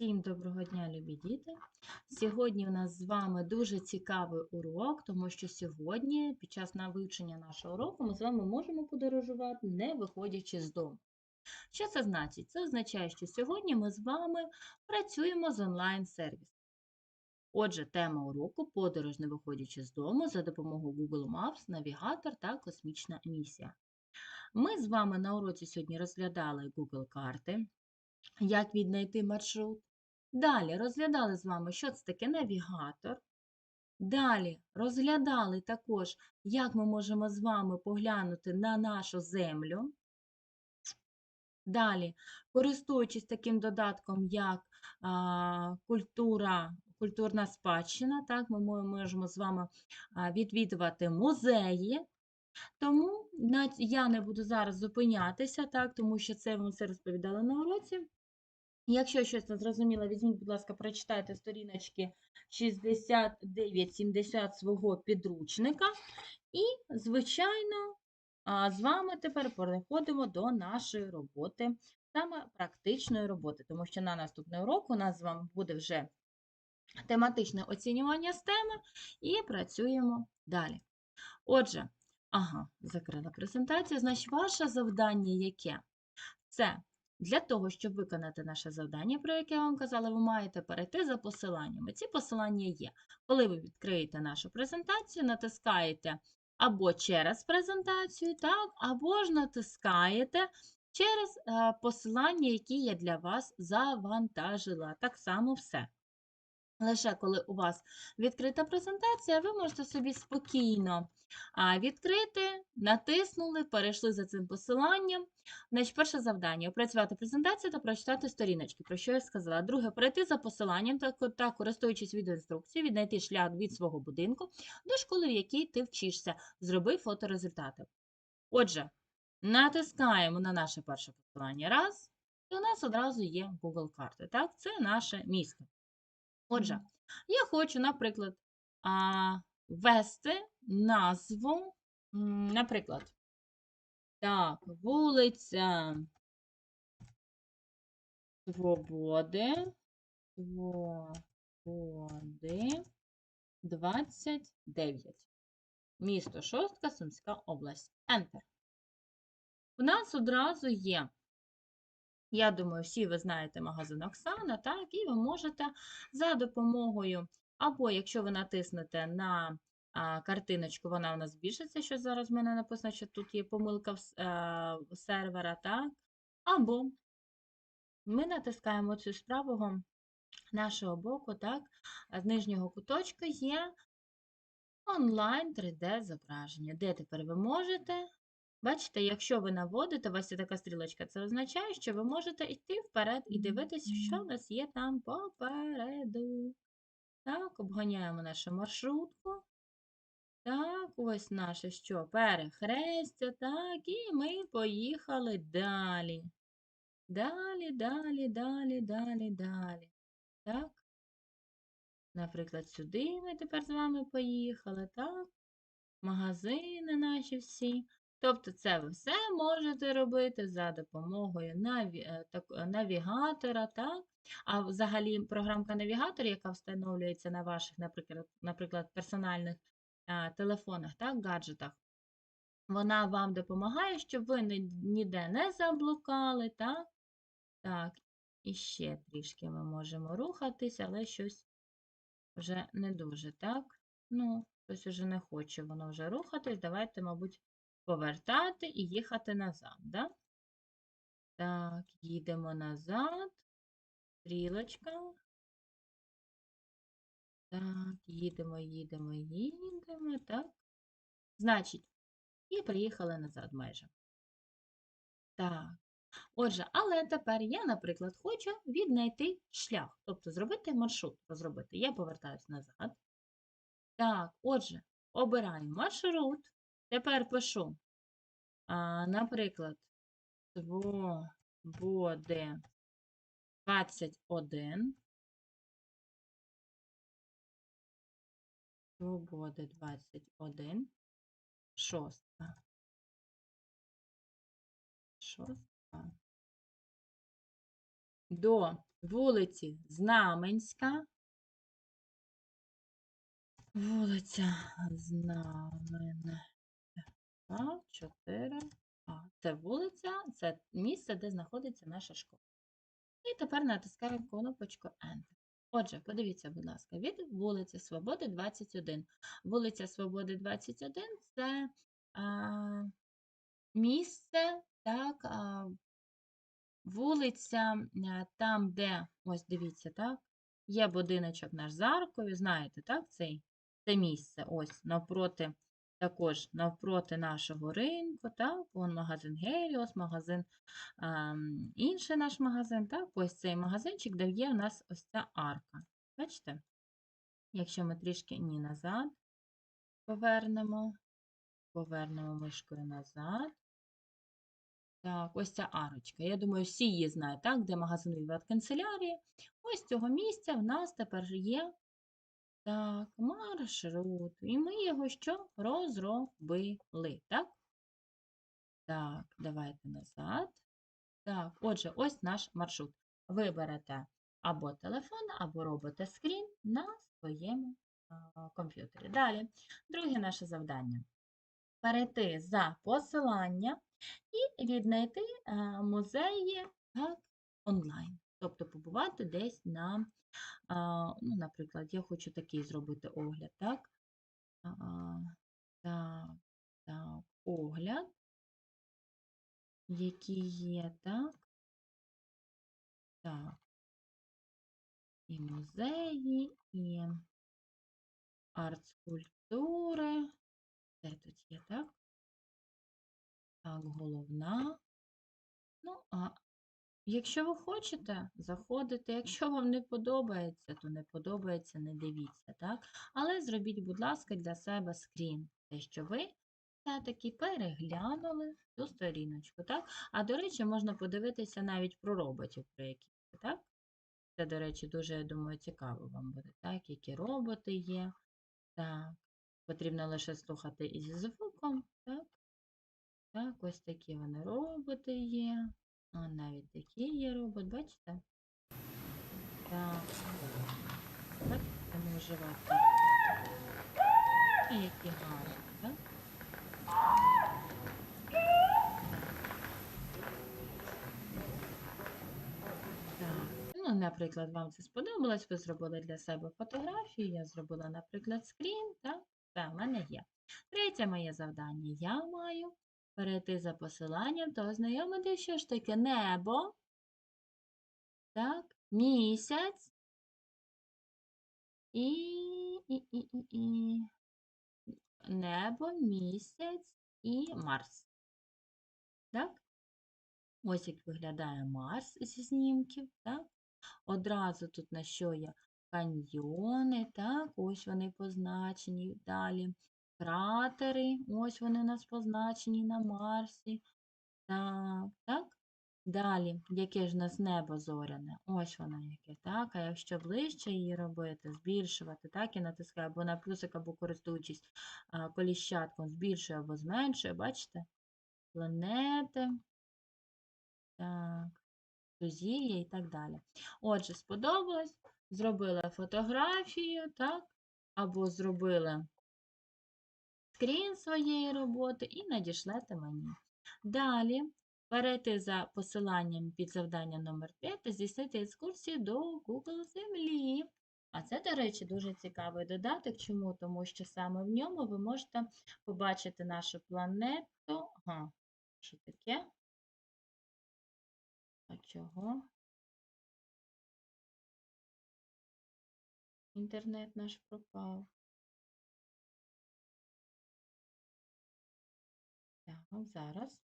Всім доброго дня, любі діти! Сьогодні у нас з вами дуже цікавий урок, тому що сьогодні, під час вивчення нашого уроку, ми з вами можемо подорожувати, не виходячи з дому. Що це значить? Це означає, що сьогодні ми з вами працюємо з онлайн-сервісом. Отже, тема уроку подорож, не виходячи з дому за допомогою Google Maps, навігатор та космічна місія. Ми з вами на уроці сьогодні розглядали Google карти, як віднайти маршрут. Далі розглядали з вами, що це таке навігатор. Далі розглядали також, як ми можемо з вами поглянути на нашу землю. Далі, користуючись таким додатком, як а, культура, культурна спадщина, так, ми можемо з вами відвідувати музеї. Тому я не буду зараз зупинятися, так, тому що це ми все розповідали на уроці. Якщо щось не зрозуміло, візьміть, будь ласка, прочитайте сторіночки 69-70 свого підручника. І, звичайно, з вами тепер переходимо до нашої роботи, саме практичної роботи, тому що на наступний урок у нас з вами буде вже тематичне оцінювання з теми і працюємо далі. Отже, ага, закрила презентацію. Значить, ваше завдання яке? Це для того, щоб виконати наше завдання, про яке я вам казала, ви маєте перейти за посиланнями. Ці посилання є. Коли ви відкриєте нашу презентацію, натискаєте або через презентацію, так, або ж натискаєте через е, посилання, які я для вас завантажила. Так само все. Лише коли у вас відкрита презентація, ви можете собі спокійно відкрити, натиснули, перейшли за цим посиланням. Значить, перше завдання опрацювати презентацію та прочитати сторіночки, про що я сказала. Друге, перейти за посиланням та, користуючись відеоінструкцією, віднайти шлях від свого будинку до школи, в якій ти вчишся. Зроби фото результатів. Отже, натискаємо на наше перше посилання раз, і у нас одразу є Google карти. Так, це наше місто. Отже, я хочу, наприклад, ввести назву, наприклад, так, вулиця Свободи, Свободи 29. Місто Шостка, Сумська область. Enter. У нас одразу є я думаю, всі ви знаєте магазин Оксана, так, і ви можете за допомогою, або якщо ви натиснете на картиночку, вона у нас збільшиться, що зараз в мене написано, що тут є помилка сервера, так, або ми натискаємо цю з правого нашого боку, так, з нижнього куточка є онлайн 3D зображення, де тепер ви можете Бачите, якщо ви наводите, у вас є така стрілочка, це означає, що ви можете йти вперед і дивитися, що у нас є там попереду. Так, обганяємо нашу маршрутку. Так, ось наше що? Перехрестя, так, і ми поїхали далі. Далі, далі, далі, далі, далі. Так. Наприклад, сюди ми тепер з вами поїхали, так? Магазини наші всі. Тобто це ви все можете робити за допомогою наві... е, е, навігатора, так? А взагалі програмка навігатор, яка встановлюється на ваших, наприклад, наприклад персональних а, телефонах, так, гаджетах, вона вам допомагає, щоб ви ні- ніде не заблукали, так? Так, і ще трішки ми можемо рухатись, але щось вже не дуже, так? Ну, щось вже не хоче воно вже рухатись. Давайте, мабуть, повертати і їхати назад, да? Так, їдемо назад. Стрілочка. Так, їдемо, їдемо, їдемо, так. Значить, і приїхали назад майже. Так. Отже, але тепер я, наприклад, хочу віднайти шлях, тобто зробити маршрут, розробити. Я повертаюсь назад. Так, отже, обираю маршрут. Тепер пишу, а, наприклад, свободи 21. Свободи 21. Шоста. Шоста. до вулиці Знаменська. Вулиця Знаменська, 4. А, це вулиця, це місце, де знаходиться наша школа. І тепер натискаємо кнопочку Enter. Отже, подивіться, будь ласка, від вулиці Свободи 21. Вулиця Свободи 21 це а, місце, так, а, вулиця, а, там, де, ось дивіться, так, є будиночок наш з аркою, знаєте, так, цей, це місце, ось, навпроти, також навпроти нашого ринку, так, вон магазин Геліос, магазин, а, інший наш магазин, так, ось цей магазинчик, де є у нас ось ця арка. Бачите? Якщо ми трішки ні назад повернемо, повернемо мишкою назад. Так, ось ця арочка. Я думаю, всі її знають, так, де магазин Віват канцелярії. Ось цього місця в нас тепер є так, маршрут. І ми його що? Розробили, так? Так, давайте назад. Так, отже, ось наш маршрут. Ви берете або телефон, або робите скрін на своєму комп'ютері. Далі, друге наше завдання. Перейти за посилання і віднайти музеї онлайн. Тобто побувати десь на, ну, наприклад, я хочу такий зробити огляд, так? Так, так, огляд, які є, так? Так. І музеї, і арт-скульптури. Де тут є, так? Так, головна. Ну, а якщо ви хочете, заходите. Якщо вам не подобається, то не подобається, не дивіться, так? Але зробіть, будь ласка, для себе скрін. Те, що ви все-таки переглянули цю сторіночку, так? А до речі, можна подивитися навіть про роботів, про які, так? Це, до речі, дуже, я думаю, цікаво вам буде, так? Які роботи є. Так. Потрібно лише слухати із звуком, так? Так, ось такі вони роботи є. А навіть такі є робот, бачите? Так. Бачите, може вати. І які гарні? Так. Ну, наприклад, вам це сподобалось, ви зробили для себе фотографію, я зробила, наприклад, скрін, так? Це в мене є. Третє моє завдання. Я маю перейти за посиланням та ознайомити, що ж таке небо, так, місяць і, і, і, і, і. небо, місяць і Марс. Так? Ось як виглядає Марс зі знімків, так? Одразу тут на що є каньйони, так, ось вони позначені. Далі кратери, ось вони у нас позначені на Марсі. Так, так. Далі, яке ж у нас небо зоряне? Ось воно яке, так. А якщо ближче її робити, збільшувати, так, і натискаю або на плюсик, або користуючись коліщатком, збільшую або зменшую, бачите? Планети. Так, сузір'я і так далі. Отже, сподобалось, зробила фотографію, так, або зробили скрін своєї роботи і надішлете мені. Далі перейти за посиланням під завдання номер 5 та здійснити екскурсію до Google Землі. А це, до речі, дуже цікавий додаток. Чому? Тому що саме в ньому ви можете побачити нашу планету. Ага, що таке? А чого? Інтернет наш пропав. Зараз.